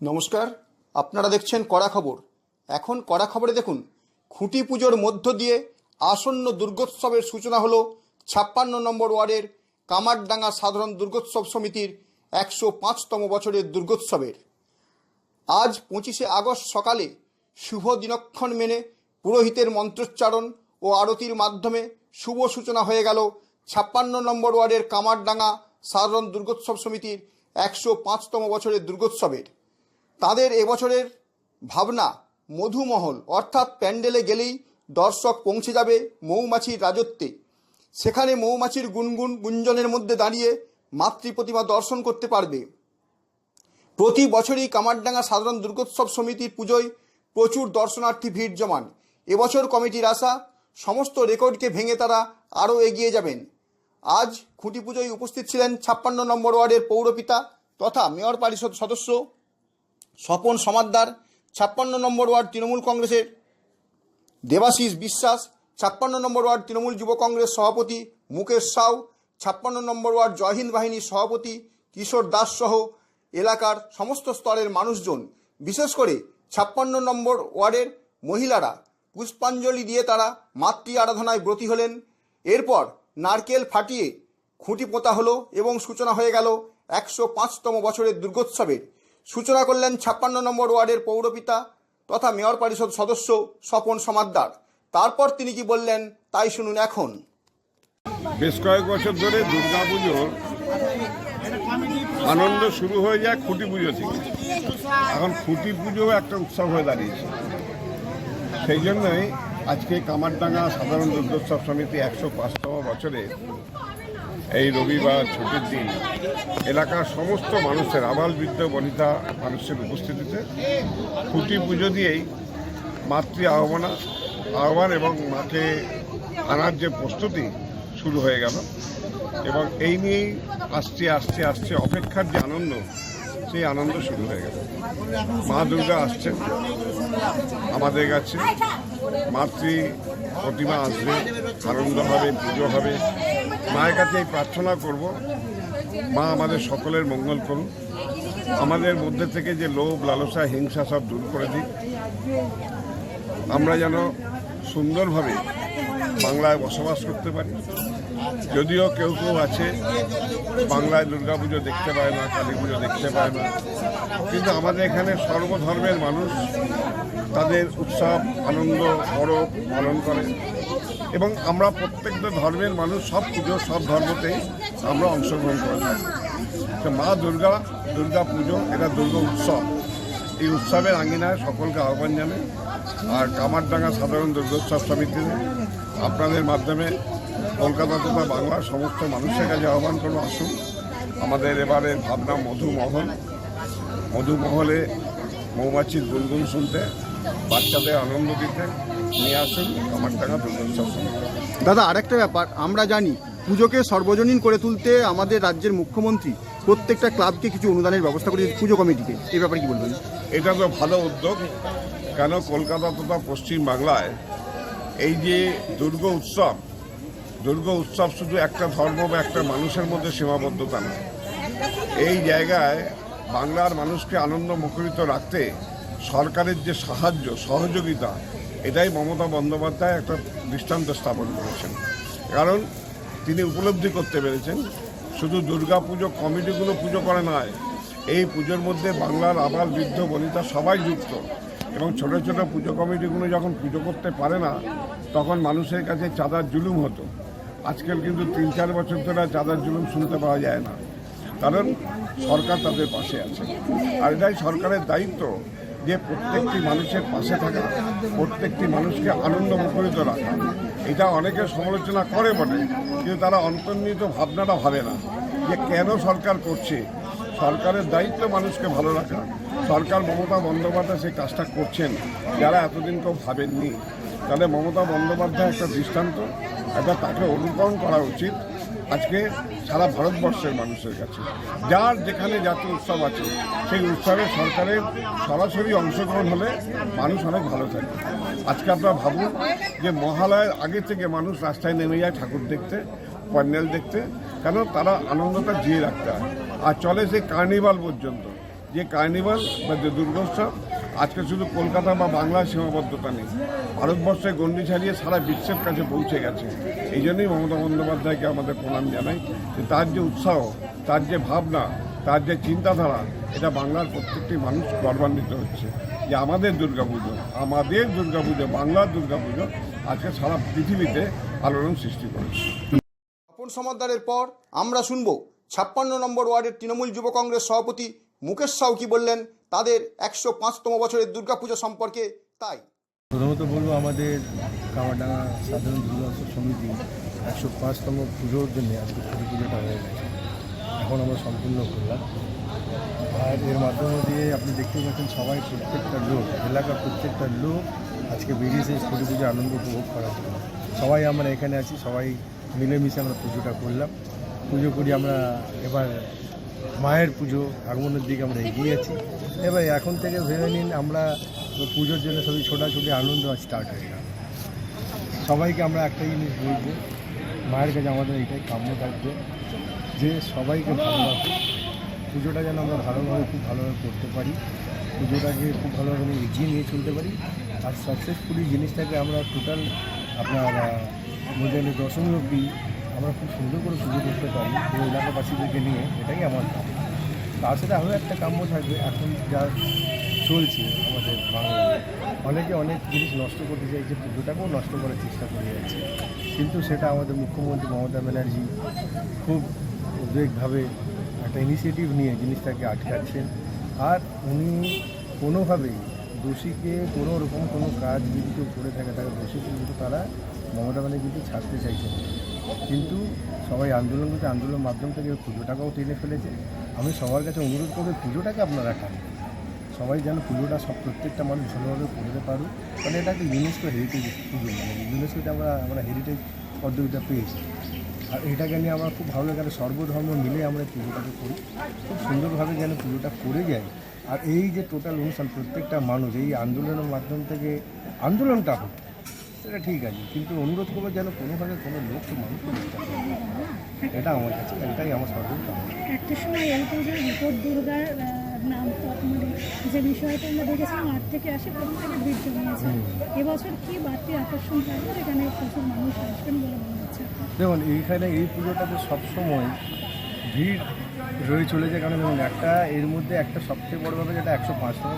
নমস্কার, আপনারা দেখছেন কড়া খবর। এখন কড়া খবরে দেখুন, খুঁটি পুজোর মধ্য দিয়ে আসন্ন দুর্গোৎসবের সূচনা হলো ছাপ্পান্ন নম্বর ওয়ার্ডের কামারডাঙ্গা সাধারণ দুর্গোৎসব সমিতির একশো পাঁচতম বছরের দুর্গোৎসবের। আজ পঁচিশে আগস্ট সকালে শুভ দিনক্ষণ মেনে পুরোহিতের মন্ত্রোচ্চারণ ও আরতির মাধ্যমে শুভ সূচনা হয়ে গেল ছাপ্পান্ন নম্বর ওয়ার্ডের কামারডাঙ্গা সাধারণ দুর্গোৎসব সমিতির একশো পাঁচতম বছরের দুর্গোৎসবের। তাদের এবছরের ভাবনা মধুমহল, অর্থাৎ প্যান্ডেলে গেলেই দর্শক পৌঁছে যাবে মৌমাছির রাজত্বে। সেখানে মৌমাছির গুনগুন গুঞ্জনের মধ্যে দাঁড়িয়ে মাতৃ প্রতিমা দর্শন করতে পারবে। প্রতি বছরই কামারডাঙ্গা সাধারণ দুর্গোৎসব সমিতির পুজোয় প্রচুর দর্শনার্থী ভিড় জমান। এবছর কমিটির আশা, সমস্ত রেকর্ডকে ভেঙে তারা আরও এগিয়ে যাবেন। আজ খুঁটি পুজোয় উপস্থিত ছিলেন ছাপ্পান্ন নম্বর ওয়ার্ডের পৌরপিতা তথা মেয়র পরিষদ সদস্য স্বপন সমাদ্দার, ছাপ্পান্ন নম্বর ওয়ার্ড তৃণমূল কংগ্রেসের দেবাশিস বিশ্বাস, ছাপ্পান্ন নম্বর ওয়ার্ড তৃণমূল যুব কংগ্রেস সভাপতি মুকেশ সাউ, ছাপ্পান্ন নম্বর ওয়ার্ড জয়হিন্দ বাহিনীর সভাপতি কিশোর দাস সহ এলাকার সমস্ত স্তরের মানুষজন, বিশেষ করে ছাপ্পান্ন নম্বর ওয়ার্ডের মহিলারা পুষ্পাঞ্জলি দিয়ে তারা মাতৃ আরাধনায় ব্রতী হলেন। এরপর নারকেল ফাটিয়ে খুঁটি পোঁতা হলো এবং সূচনা হয়ে গেল একশো পাঁচতম বছরের দুর্গোৎসবের। সূচনা করলেন ছাপ্পান্ন নম্বর ওয়ার্ডের পৌরপিতা তথা মেয়র পরিষদ সদস্য স্বপন সমাদ্দার। তারপর তিনি কি বললেন, তাই শুনুন এখন। বেশ কয়েক বছর ধরে দুর্গাপুজোর আনন্দ শুরু হয়ে যায় খুঁটি পুজো থেকে। এখন খুঁটি পুজো একটা উৎসব হয়ে দাঁড়িয়েছে। সেই জন্যই আজকে কামারডাঙ্গা সাধারণ দুর্গোৎসব সমিতি একশো পাঁচতম বছরে এই রবিবার ছুটির দিন এলাকার সমস্ত মানুষের আবাল বৃদ্ধ বনিতা মানুষের উপস্থিতিতে খুঁটি পুজো দিয়েই মাতৃ আহ্বানা, আহ্বান এবং মাকে আনার যে প্রস্তুতি শুরু হয়ে গেল এবং এই নিয়েই আসছে আসছে আসছে অপেক্ষার যে আনন্দ, সেই আনন্দ শুরু হয়ে গেল। মা দুর্গা আসছেন আমাদের কাছে। মাতৃ প্রতিমা আসবে, আনন্দ হবে, পুজো হবে। মায়ের কাছে এই প্রার্থনা করব। মা আমাদের সকলের মঙ্গল করুন। আমাদের মধ্যে থেকে যে লোভ, লালসা, হিংসা সব দূর করে দিক। আমরা যেন সুন্দরভাবে বাংলায় বসবাস করতে পারি। যদিও কেউ কেউ আছে বাংলায় দুর্গাপুজো দেখতে পায় না কালী পুজো দেখতে পায় না। কিন্তু আমাদের এখানে সর্বধর্মের মানুষ তাদের উৎসব, আনন্দ, পরব পালন করে। এবং আমরা প্রত্যেকটা ধর্মের মানুষ, সব পুজো, সব ধর্মতেই আমরা অংশগ্রহণ করে থাকি তো মা দুর্গা দুর্গা পুজো, এটা দুর্গা উৎসব। এই উৎসবের আঙ্গিনায় সকলকে আহ্বান জানাই। আর কামারডাঙ্গা সাধারণ দুর্গোৎসব সমিতিতে আপনাদের মাধ্যমে কলকাতা তথা বাংলার সমস্ত মানুষের কাছে আহ্বান করব, আসুন। আমাদের এবারে ভাবনা মধুমহল। মধুমহলে মৌমাছির গুনগুন শুনতে, বাচ্চাদের আনন্দ দিতে নিয়ে আসুন কামারডাঙ্গা দুর্গোৎসব সমিতি দাদা আরেকটা ব্যাপার আমরা জানি পুজোকে সর্বজনীন করে তুলতে আমাদের রাজ্যের মুখ্যমন্ত্রী প্রত্যেকটা ক্লাবকে কিছু অনুদানের ব্যবস্থা করে পুজো কমিটিকে। এই ব্যাপারে কি বলবেন? এটা তো ভালো উদ্যোগ। কেন কলকাতা তথা পশ্চিম বাংলায় এই যে দুর্গ উৎসব দুর্গ উৎসব শুধু একটা ধর্ম বা একটা মানুষের মধ্যে সীমাবদ্ধতা না এই জায়গায় বাংলার মানুষকে আনন্দ মুখরিত রাখতে সরকারের যে সাহায্য সহযোগিতা এটাই মমতা বন্দ্যোপাধ্যায় একটা দৃষ্টান্ত স্থাপন করেছেন। কারণ তিনি উপলব্ধি করতে পেরেছেন, শুধু দুর্গা পুজো কমিটিগুলো পুজো করে নয়, এই পুজোর মধ্যে বাংলার আবাল বৃদ্ধ বনিতা সবাই যুক্ত এবং ছোট ছোট পুজো কমিটিগুলো যখন পুজো করতে পারে না, তখন মানুষের কাছে চাঁদার জুলুম হতো। আজকাল কিন্তু তিন চার বছর ধরে চাঁদার জুলুম শুনতে পাওয়া যায় না। কারণ সরকার তাদের পাশে আছে। আর এটাই সরকারের দায়িত্ব যে প্রত্যেকটি মানুষের পাশে থাকা, প্রত্যেকটি মানুষকে আনন্দ মুখরিত রাখা এটা অনেকে সমালোচনা করে বটে, কিন্তু তারা অন্তর্নিহিত ভাবনাটা ভাবে না যে কেন সরকার করছে। সরকারের দায়িত্ব মানুষকে ভালো রাখা, সরকার মমতা বন্দ্যোপাধ্যায় সেই কাজটা করছেন, যারা এতদিন কেউ ভাবেননি। তাহলে মমতা বন্দ্যোপাধ্যায় একটা দৃষ্টান্ত এটা তাকে অনুকরণ করা উচিত আজকে সারা ভারতবর্ষের মানুষের কাছে। যার যেখানে জাতীয় উৎসব আছে, সেই উৎসবে সরকারের সরাসরি অংশগ্রহণ হলে মানুষ অনেক ভালো থাকে। আজকে আপনারা ভাবুন যে মহালয়ের আগে থেকে মানুষ রাস্তায় নেমে যায় ঠাকুর দেখতে, প্যান্ডেল দেখতে, কেন তারা আনন্দটা জিয়ে রাখতে হয়। আর চলে সেই কার্নিভাল পর্যন্ত। যে কার্নিভাল বা যে দুর্গোৎসব আজকে শুধু কলকাতা বা বাংলার সীমাবদ্ধতা নেই। ভারতবর্ষে গণ্ডি ছাড়িয়ে সারা বিশ্বের কাছে পৌঁছে গেছে। এই জন্যই মমতা বন্দ্যোপাধ্যায়কে আমাদের প্রণাম জানাই যে তার যে উৎসাহ, তার যে ভাবনা, তার যে চিন্তাধারা, এটা বাংলার প্রত্যেকটি মানুষ গর্বান্বিত হচ্ছে। যে আমাদের দুর্গাপুজো আমাদের দুর্গাপুজো, বাংলার দুর্গাপুজো আজকে সারা পৃথিবীতে আলোড়ন সৃষ্টি করেছে। স্বপন সমাদ্দারের পর আমরা শুনব ছাপ্পান্ন নম্বর ওয়ার্ডের তৃণমূল যুব কংগ্রেস সভাপতি মুকেশ সাউ কি বললেন তাদের একশো পাঁচতম বছরের দুর্গাপুজো সম্পর্কে তাই। প্রথমত বলব আমাদের কামারডাঙ্গা সাধারণ দুর্গোৎসব সমিতি একশো পাঁচতম পুজোর জন্য আজকে পুজোটা হয়ে গেছে। এখন আমরা সম্পূর্ণ করলাম। আর এর মাধ্যমে দিয়ে আপনি দেখতেই পাচ্ছেন সবাই প্রত্যেকটা লোক, এলাকার প্রত্যেকটা লোক আজকে বেরিয়েছে কালী পুজো আনন্দ উপভোগ করার জন্য। সবাই আমরা এখানে আছি, সবাই মিলেমিশে আমরা পুজোটা করলাম। পুজো করি আমরা এবার মায়ের পুজো, আগমনের দিকে আমরা এগিয়ে আছি। এবার এখন থেকে ভেবে নিন, আমরা পুজোর জন্য সবই ছোটাছুটি, আনন্দ স্টার্ট হয়ে গেল। সবাইকে আমরা একটা জিনিস বলব, মায়ের কাছে আমাদের এটাই কাম্য থাকবে যে সবাইকে ভালোবাসে পুজোটা যেন আমরা ভালোভাবে, খুব ভালোভাবে করতে পারি, পুজোটাকে খুব ভালোভাবে এগিয়ে নিয়ে চলতে পারি। আর সাকসেসফুলি জিনিসটাকে আমরা টোটাল আপনার বলতে দশমী অবধি আমরা খুব সুন্দর করে পুজো করতে পারি পুরো এলাকাবাসীদেরকে নিয়ে, এটাই আমার কাম্য তার সাথে আরও একটা কাম্য থাকবে, এখন যা চলছে আমাদের বাংলায় অনেকে অনেক জিনিস নষ্ট করতে চাইছে, পুজোটাকেও নষ্ট করার চেষ্টা করে যাচ্ছে। কিন্তু সেটা আমাদের মুখ্যমন্ত্রী মমতা ব্যানার্জি খুব উদ্বেগভাবে একটা ইনিশিয়েটিভ নিয়ে জিনিসটাকে আটকাচ্ছেন। আর উনি কোনোভাবেই দোষীকে কোনো রকম কোনো কাজ যদি কেউ করে থাকে তাকে দোষী কিন্তু তারা মমতা ব্যানার্জি কিন্তু ছাড়তে চাইছেন। কিন্তু সবাই আন্দোলন করতে আন্দোলনের মাধ্যম থেকে পুজোটাকেও টেনে ফেলেছে। আমি সবার কাছে অনুরোধ করব পুজোটাকে আপনারা টানেন সবাই যেন পুজোটা সব প্রত্যেকটা মানুষ ভালোভাবে করতে পারুক। কারণ এটা একটা ইউনেস্কো হেরিটেজ পুজো মানে ইউনেস্কোতে আমরা আমরা হেরিটেজ পদ্ধতিটা পেয়েছি। আর এটাকে নিয়ে আমার খুব ভালো লাগে, সর্বধর্ম মিলে আমরা পুজোটাকে করি। খুব সুন্দরভাবে যেন পুজোটা করে যাই আর এই যে টোটাল অনুষ্ঠান, প্রত্যেকটা মানুষ এই আন্দোলনের মাধ্যম থেকে আন্দোলনটা হোক সেটা ঠিক আছে কিন্তু অনুরোধ করব যেন কোনোভাবে কোনো লোক তো না। এটা আমার কাছে এটাই আমার সর্বোচ্চ একটা সময় দুর্গার নাম তো মানে যে বিষয়টা আমরা দেখেছিলাম আট থেকে আসে প্রথম থেকে ভিড় জমিয়েছে এবছর কি বাড়তি আকর্ষণ থাকবে? যেখানে প্রচুর মানুষ আসবেন বলে মনে হচ্ছে। দেখুন এইখানে এই পুজোটাতে সবসময় ভিড় রয়ে চলেছে কারণ দেখুন একটা এর মধ্যে একটা সবচেয়ে বড় ব্যাপার যেটা একশো পাঁচতম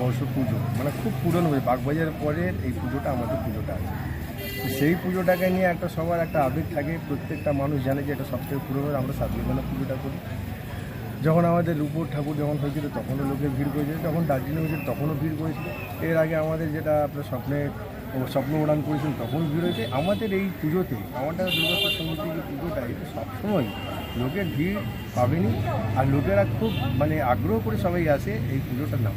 বর্ষ পুজো মানে খুব পুরনো হয়ে বাগবাজারের পরের এই পুজোটা, আমাদের পুজোটা আছে। সেই পুজোটাকে নিয়ে একটা সবার একটা আবেগ থাকে, প্রত্যেকটা মানুষ জানে যে এটা সবথেকে পুরনো আমরা সাতবিঘানা পুজোটা করি। যখন আমাদের রূপর ঠাকুর যখন হয়েছিল, তখনও লোকে ভিড় করেছিল, যখন দার্জিলিং হয়েছিল, তখনও ভিড় করেছিল। এর আগে আমাদের যেটা আপনার স্বপ্নে স্বপ্ন উড়ান করেছিল তখন ভিড় হয়েছে। আমাদের এই পুজোতে, আমাদের দুর্গাপুর সমিতির যে পুজোটা, এটা সবসময় লোকের ভিড় পাবেনি, আর লোকেরা খুব মানে আগ্রহ করে সবাই আসে এই পুজোটার নাম।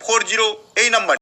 four zero এই নাম্বারে।